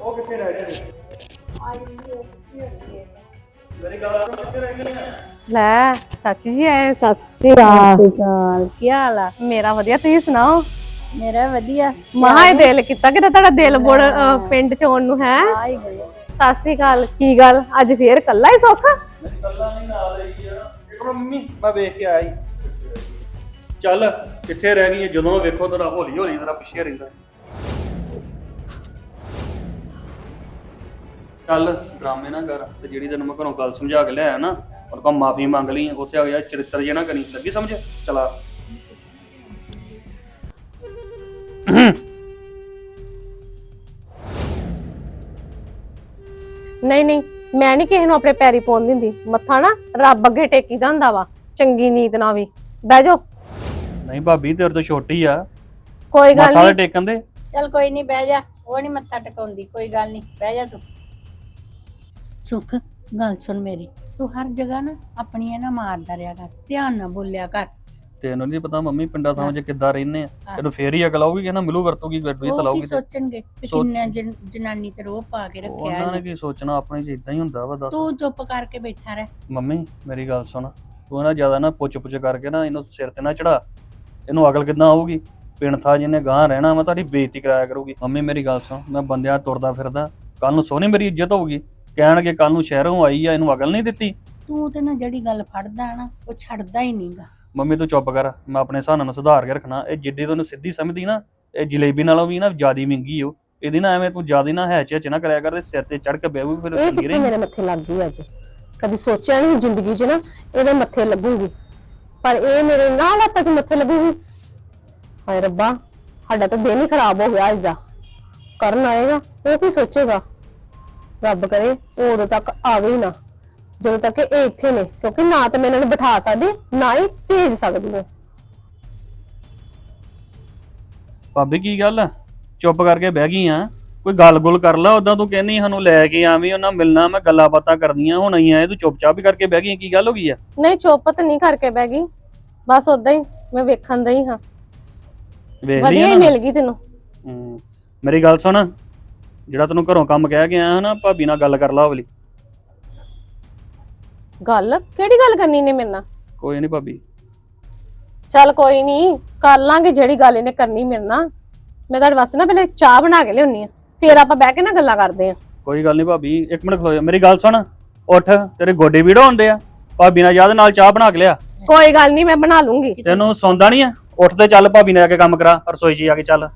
ਉਹ ਕਿੱਥੇ ਰਹਿ ਗਏ ਮੇਰੀ ਗੱਲ ਸੁਣ ਕਿੱਥੇ ਰਹਿ ਗਏ ਲੈ ਚਾਚੀ ਜੀ ਆਏ ਸਤਿ ਸ਼੍ਰੀ ਅਕਾਲ। ਕੀ ਹਾਲ ਆ? ਮੇਰਾ ਵਧੀਆ ਤੁਸੀਂ ਸੁਣਾਓ? ਮੇਰਾ ਵਧੀਆ। ਮਹਾ ਹੀ ਦਿਲ ਕੀਤਾ ਕਿ ਤੁਹਾਡਾ ਦਿਲ ਬੁੜ ਪਿੰਡ ਚ ਆਉਣ ਨੂੰ ਹੈ? ਗਏ ਸਤਿ ਸ੍ਰੀ ਅਕਾਲ ਕੀ ਗੱਲ? ਅੱਜ ਫੇਰ ਕੱਲਾ ਹੀ ਸੁੱਖ? ਗੱਲਾਂ ਨਹੀਂ ਨਾਲ ਆਈ ਆ। ਇੱਕ ਮੰਮੀ ਮੈਂ ਵੇਖ ਕੇ ਆਈ ਚੱਲ ਕਿੱਥੇ ਰਹਿ ਗਈ ਹੈ? ਜਦੋਂ ਵੇਖੋ ਤੇਰਾ ਹੌਲੀ ਹੌਲੀ ਤੇਰਾ ਪਿੱਛੇ ਰਹਿੰਦਾ। ਚੱਲ ਡਰਾਮੇ ਨਾ ਕਰ ਤੇ ਜਿਹੜੀ ਤੈਨੂੰ ਮੈਂ ਘਰੋਂ ਗੱਲ ਸਮਝਾ ਕੇ ਲਿਆਇਆ ਨਾ ਉਹਨੂੰ ਕਹ ਮਾਫੀ ਮੰਗ ਲਈ ਉੱਥੇ ਆ ਗਿਆ ਚਰਿੱਤਰ ਜੇ ਨਾ ਕਰੀ। ਲੱਗੀ ਸਮਝ? ਚਲਾ ਨਹੀਂ ਨਹੀਂ ਮੈਂ ਨਹੀਂ ਕਿਸੇ ਨੂੰ ਆਪਣੇ ਪੈਰੀ ਪਾਉਣ ਦਿੰਦੀ। ਮੱਥਾ ਨਾ ਰੱਬ ਅੱਗੇ ਟੇਕੀਦਾ ਹੁੰਦਾ ਵਾ ਚੰਗੀ ਨੀਤ ਨਾਲ ਵੀ ਬਹਿ ਜਾਓ। ਨਹੀਂ ਭਾਬੀ ਤੇਰੇ ਤੋਂ ਛੋਟੀ ਆ। ਕੋਈ ਗੱਲ ਮੱਥਾ ਤੇ ਨਹੀਂ ਟੇਕਣ ਦੇ। ਚੱਲ ਕੋਈ ਨਹੀਂ ਬਹਿ ਜਾ। ਉਹ ਨਹੀਂ ਮੱਥਾ ਟਿਕਾਉਂਦੀ ਕੋਈ ਗੱਲ ਨਹੀਂ ਬਹਿ ਜਾ ਤੂੰ। ਸੁਖ ਗੱਲ ਸੁਣ ਮੇਰੀ। ਤੂੰ ਹਰ ਜਗ੍ਹਾ ਨਾ ਆਪਣੀਆਂ ਨਾ ਮਾਰਦਾ ਰਿਹਾ ਕਰ ਧਿਆਨ ਨਾਲ ਬੋਲਿਆ ਕਰ। ਤੈਨੂੰ ਨਹੀਂ ਪਤਾ ਮੰਮੀ ਪਿੰਡਾਂ ਥਾਂ 'ਚ ਕਿੱਦਾਂ ਰਹਿੰਦੇ ਆ। ਹਾਂ। ਤੈਨੂੰ ਫੇਰ ਹੀ ਅਕਲ ਆਊਗੀ ਕਿ ਨਾ ਮਿਲੂ ਵਰਤੂਗੀ ਗੱਡੂ ਹੀ ਉਹ ਕੀ ਚਲਾਊਗੀ ਤੇ ਸੋਚਣਗੇ ਕਿ ਸੋਚ- ਕਿੰਨਾ ਜਨ- ਜਨਾਨੀ ਤੇ ਰੋਹ ਪਾ ਕੇ ਰੱਖਿਆ ਉਹਨਾਂ ਨੇ ਇਹਨੇ। ਕੀ ਸੋਚਣਾ ਆਪਣੇ 'ਚ ਇਦਾਂ ਹੀ ਹੁੰਦਾ ਵਾ ਦੱਸ। ਤੂੰ ਚੁੱਪ ਕਰਕੇ ਬੈਠਾ ਰਹਿ। ਮੰਮੀ ਮੇਰੀ ਗੱਲ ਸੁਣ। ਤੂੰ ਨਾ ਜ਼ਿਆਦਾ ਨਾ ਪੁੱਛ ਪੁੱਛ ਕਰਕੇ ਨਾ ਇਹਨੂੰ ਸਿਰ ਤੇ ਨਾ ਚੜਾ। ਇਹਨੂੰ ਅਕਲ ਕਿੱਦਾਂ ਆਊਗੀ? ਪਿੰਡ ਥਾ ਜਿਹਨੇ ਗਾਂ ਰਹਿਣਾ ਮੈਂ ਤੁਹਾਡੀ ਬੇਇੱਜ਼ਤੀ ਕਰਾਇਆ ਕਰੂਗੀ। ਮੰਮੀ ਮੇਰੀ ਗੱਲ ਸੁਣ। ਮੈਂ ਬੰਦਿਆਂ ਤੁਰਦਾ ਫਿਰਦਾ। ਕੱਲ ਨੂੰ ਸੋਹਣੀ ਮੇਰੀ ਇੱਜ਼ਤ ਹੋਊਗੀ। ਕਹਿਣਗੇ ਕੱਲ ਨੂੰ ਸ਼ਹਿਰੋਂ ਆਈ ਆ ਇਹਨੂੰ ਅਕਲ ਨਹੀਂ ਦਿੱਤੀ। ਤੂੰ ਤੇ ਨਾ ਜਿਹੜੀ ਗੱਲ ਫੜਦਾ ਨਾ ਉਹ ਛੱਡਦਾ ਹੀ ਨਹੀਂਗਾ ਮੰਮੀ ਤੂੰ ਚੁੱਪ ਕਰ ਮੈਂ ਆਪਣੇ ਹਿਸਾਬ ਨਾਲ ਸੁਧਾਰ ਕੇ ਰੱਖਣਾ। ਇਹ ਜਿੱਡੀ ਤੈਨੂੰ ਸਿੱਧੀ ਸਮਝਦੀ ਨਾ ਇਹ ਜਲੇਬੀ ਨਾਲੋਂ ਵੀ ਨਾ ਜਿਆਦੀ ਮਹਿੰਗੀ ਓ। ਇਹਦੀ ਨਾ ਐਵੇਂ ਤੂੰ ਜਿਆਦੀ ਨਾ ਹੈ ਚ ਨਾ ਕਰਿਆ ਕਰ ਤੇ ਸਿਰ ਤੇ ਚੜ ਕੇ ਬਹਿੂ ਫਿਰ ਇਹ ਕਿੱਥੇ ਰਹੀ। ਮੇਰੇ ਮੱਥੇ ਲੱਗ ਗਈ ਅੱਜ? ਕਦੀ ਸੋਚਿਆ ਨਹੀਂ ਜ਼ਿੰਦਗੀ 'ਚ ਨਾ ਇਹਦੇ ਮੱਥੇ ਲੱਗੂਗੀ। ਪਰ ਇਹ ਮੇਰੇ ਨਾਲ ਹੱਥਾਂ 'ਚ ਮੱਥੇ ਲੱਗੂਗੀ। ਹਾਏ ਰੱਬਾ ਸਾਡਾ ਤਾਂ ਦਿਨ ਹੀ ਖਰਾਬ ਹੋ ਗਿਆ ਅੱਜ ਦਾ ਕਰਨ ਆਏਗਾ ਉਹ ਕੀ ਸੋਚੇਗਾ? ਰੱਬ ਕਰੇ ਉਹ ਉਦੋਂ ਤੱਕ ਆਵੇ ਹੀ ਨਾ। ਜਦੋਂ ਤੱਕ ਇਹ ਇੱਥੇ ਨੇ ਕਿਉਂਕਿ ਨਾ ਤਾਂ ਮੈਂ ਇਹਨਾਂ ਨੂੰ ਬਿਠਾ ਸਕਦੀ ਨਾ ਹੀ ਭੇਜ ਸਕਦੀ ਹਾਂ। ਭਾਬੀ ਕੀ ਗੱਲ? ਚੁੱਪ ਕਰਕੇ ਬਹਿ ਗਈ ਆ। ਕੋਈ ਗੱਲ-ਗੁਲ ਕਰ ਲਾ ਉਦਾਂ ਤੂੰ ਕਹਿੰਨੀ ਸਾਨੂੰ ਲੈ ਕੇ ਆਵੀਂ ਉਹਨਾਂ ਮਿਲਣਾ ਮੈਂ ਗੱਲਾਂ ਬਾਤਾਂ ਕਰਨੀਆਂ ਹੁਣ ਆਈ ਆ ਤੂੰ ਚੁੱਪਚਾਪ ਹੀ ਕਰਕੇ ਬਹਿ ਗਈ ਕੀ ਗੱਲ ਹੋ ਗਈ ਆ? ਨਹੀਂ ਚੁੱਪ ਤਾਂ ਨਹੀਂ ਕਰਕੇ ਬਹਿ ਗਈ। ਬਸ ਉਦਾਂ ਹੀ ਮੈਂ ਵੇਖਣ ਦਈ ਹਾਂ। ਵੇਖ ਲਈ ਵਧੀਆ ਹੀ ਮਿਲ ਗਈ ਤੈਨੂੰ। ਹੂੰ। ਮੇਰੀ ਗੱਲ ਸੁਣ ਜਿਹੜਾ ਤੈਨੂੰ ਘਰੋਂ ਕੰਮ ਕਹਿ ਗਿਆ ਨਾ ਭਾਬੀ ਨਾਲ ਗੱਲ ਕਰ ਲਾ ਉਹ ਵਾਲੀ। ਗੱਲ? ਕਿਹੜੀ ਗੱਲ ਕਰਨੀ ਨੇ ਮੇਰੇ ਨਾਲ? ਕੋਈ ਨਹੀਂ ਭਾਬੀ। ਚੱਲ ਕੋਈ ਨਹੀਂ ਕਰ ਲਾਂਗੇ ਜਿਹੜੀ ਗੱਲ ਇਹਨੇ ਕਰਨੀ ਮੇਰੇ ਨਾਲ। ਮੈਂ ਤੁਹਾਡੇ ਵਾਸਤੇ ਨਾ ਪਹਿਲੇ ਚਾਹ ਬਣਾ ਕੇ ਲਿਆਉਣੀ ਆ। ਫੇਰ ਆਪਾਂ ਬਹਿ ਕੇ ਨਾ ਗੱਲਾਂ ਕਰਦੇ ਆ। ਕੋਈ ਗੱਲ ਨਹੀਂ ਭਾਬੀ ਇੱਕ ਮਿੰਟ ਖਲੋ ਜਾ। ਮੇਰੀ ਗੱਲ ਸੁਣ ਉੱਠ। ਤੇਰੇ ਗੋਡੇ ਵੀੜ ਹੁੰਦੇ ਆ। ਭਾਬੀ ਨਾਲ ਯਾਦ ਨਾਲ ਚਾਹ ਬਣਾ ਕੇ ਲਿਆ। ਕੋਈ ਗੱਲ ਨਹੀਂ ਮੈਂ ਬਣਾ ਲੂੰਗੀ। ਤੈਨੂੰ ਸੌਂਦਾ ਨਹੀਂ ਆ। ਉੱਠ ਤੇ ਚੱਲ ਭਾਬੀ ਨੇ ਆ ਕੇ ਕੰਮ ਕਰਾ ਰਸੋਈ 'ਚ ਜਾ ਕੇ ਚੱਲ।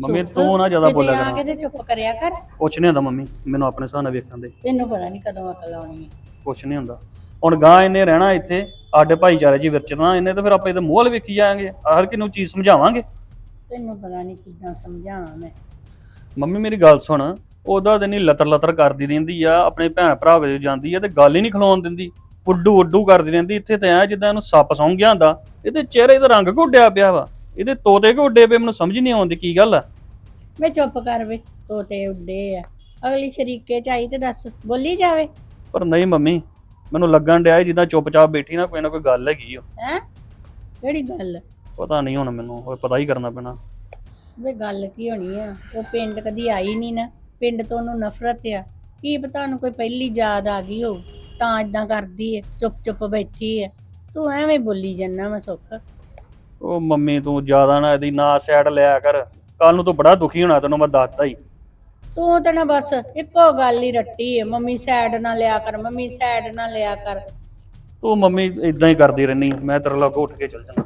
ਮੰਮੀ ਤੂੰ ਨਾ ਜ਼ਿਆਦਾ ਕਿਤੇ ਬੋਲਿਆ ਆ ਕੇ ਕਰ ਤੇ ਚੁੱਪ ਕਰਿਆ ਕਰ। ਕੁਛ ਨਹੀਂ ਹੁੰਦਾ ਮੰਮੀ ਮੈਨੂੰ ਆਪਣੇ ਹਿਸਾਬ ਨਾਲ ਵੇਖਣ ਦੇ। ਤੈਨੂੰ ਪਤਾ ਨਹੀਂ ਕਦੋਂ ਅਕਲ ਆਉਣੀ ਹੈ ਕੁਛ ਨਹੀਂ ਹੁੰਦਾ। ਹੁਣ ਗਾਂ ਇਹਨੇ ਰਹਿਣਾ ਇੱਥੇ ਸਾਡੇ ਭਾਈਚਾਰੇ ਹੀ ਵਿਚਰਨਾ ਇਹਨੇ ਤਾਂ ਫਿਰ ਆਪਾਂ ਇਹਦੇ ਮੂੰਹ ਵੱਲ ਵੇਖੀ ਜਾਾਂਗੇ ਹਰ ਕਿਨੂੰ ਚੀਜ਼ ਸਮਝਾਵਾਂਗੇ? ਤੈਨੂੰ ਪਤਾ ਨਹੀਂ ਕਿੱਦਾਂ ਸਮਝਾਵਾਂ ਮੈਂ। ਮੰਮੀ ਮੇਰੀ ਗੱਲ ਸੁਣ ਉਹਦਾ ਤੇ ਨਹੀਂ ਲਤਰ ਲਤਰ ਕਰਦੀ ਰਹਿੰਦੀ ਆ ਆਪਣੇ ਭੈਣ ਭਰਾ ਕੋਲ ਜਾਂਦੀ ਆ ਤੇ ਗੱਲ ਹੀ ਨਹੀਂ ਖਲੋਣ ਦਿੰਦੀ। ਉੱਡੂ ਉੱਡੂ ਕਰਦੀ ਰਹਿੰਦੀ ਇੱਥੇ ਤੇ ਐ ਜਿੱਦਾਂ ਇਹਨੂੰ ਸੱਪ ਸੌਂ ਗਿਆ ਹੁੰਦਾ ਇਹਦੇ ਚਿਹਰੇ ਦਾ ਰੰਗ ਘੁੱਡਿਆ ਪਿਆ ਵਾ ਇਹਦੇ ਤੋਤੇ ਘੁੱਡੇ ਪਏ ਮੈਨੂੰ ਸਮਝ ਨਹੀਂ ਆਉਂਦੀ ਕੀ ਗੱਲ ਆ। ਵੇ ਚੁੱਪ ਕਰ ਵੇ ਤੋਤੇ ਉੱਡੇ ਆ ਅਗਲੀ ਸ਼ਰੀਕੇ ਚ ਆਈ ਤੇ ਦੱਸ ਬੋਲੀ ਜਾਵੇ। ਪਰ ਨਹੀਂ ਮੰਮੀ ਮੈਨੂੰ ਲੱਗਣ ਡਿਆ ਜਿੱਦਾਂ ਚੁੱਪਚਾਪ ਬੈਠੀ ਨਾ ਕੋਈ ਨਾ ਕੋਈ ਗੱਲ ਹੈਗੀ ਓ ਹੈ? ਕਿਹੜੀ ਗੱਲ? ਪਤਾ ਨਹੀਂ ਹੁਣ ਮੈਨੂੰ ਉਹ ਪਤਾ ਹੀ ਕਰਨਾ ਪੈਣਾ। ਵੇ ਗੱਲ ਕੀ ਹੋਣੀ ਆ? ਉਹ ਪਿੰਡ ਕਦੀ ਆਈ ਨਹੀਂ ਨਾ ਪਿੰਡ ਤੋਂ ਉਹਨੂੰ ਨਫ਼ਰਤ ਆ। ਕੀ ਪਤਾ ਉਹਨੂੰ ਕੋਈ ਪਹਿਲੀ ਯਾਦ ਆ ਗਈ ਹੋ ਤਾਂ ਇਦਾਂ ਕਰਦੀ ਏ ਚੁੱਪ ਚੁੱਪ ਬੈਠੀ ਏ ਤੂੰ ਐਵੇਂ ਬੋਲੀ ਜੰਨਾ ਮੈਂ ਸੁੱਖ। ਉਹ ਮੰਮੀ ਤੂੰ ਜ਼ਿਆਦਾ ਨਾ ਇਹਦੀ ਨਾ ਸਾਈਡ ਲਿਆ ਕਰ। ਕੱਲ ਨੂੰ ਤੂੰ ਬੜਾ ਦੁਖੀ ਹੋਣਾ ਤੈਨੂੰ ਮੈਂ ਦੱਸਦਾ ਹੀ। ਤੂੰ ਤੇ ਨਾ ਬਸ ਇੱਕੋ ਗੱਲ ਹੀ ਰੱਟੀ ਏ ਮੰਮੀ ਸਾਈਡ ਨਾ ਲਿਆ ਕਰ, ਮੰਮੀ ਸਾਈਡ ਨਾ ਲਿਆ ਕਰ। ਤੂੰ ਮੰਮੀ ਇਦਾਂ ਹੀ ਕਰਦੀ ਰਹਿਨੀ, ਮੈਂ ਤੇਰੇ ਲਾਗੋਂ ਉੱਠ ਕੇ ਚੱਲ ਜਾਣਾ